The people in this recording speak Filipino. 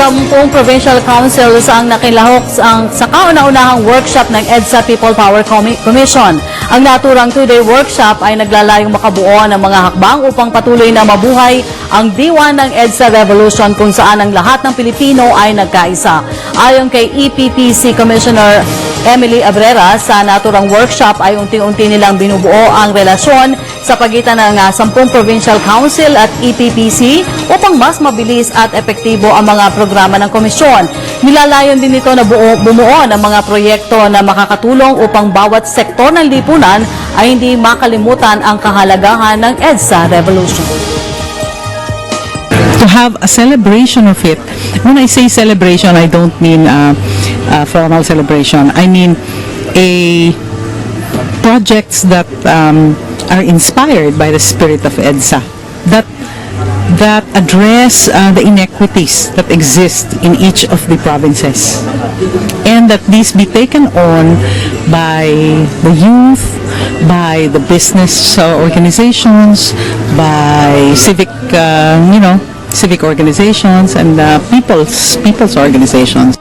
Sampung provincial councils ang nakilahok sa, sa kauna-unahang workshop ng EDSA People Power Commi- Commission. Ang naturang two-day workshop ay naglalayong makabuo ng mga hakbang upang patuloy na mabuhay ang diwa ng EDSA Revolution kung saan ang lahat ng Pilipino ay nagkaisa. Ayon kay EPPC Commissioner Emily Abrera, sa naturang workshop ay unti-unti nilang binubuo ang relasyon sa pagitan ng ah, 10 Provincial Council at EPPC upang mas mabilis at epektibo ang mga programa ng komisyon. Nilalayon din ito na buo, bumuo ng mga proyekto na makakatulong upang bawat sektor ng lipunan ay hindi makalimutan ang kahalagahan ng EDSA Revolution. Have a celebration of it. When I say celebration, I don't mean uh, uh, formal celebration. I mean a projects that um, are inspired by the spirit of EDSA that that address uh, the inequities that exist in each of the provinces and that these be taken on by the youth by the business uh, organizations by civic uh, you know civic organizations and uh, people's people's organizations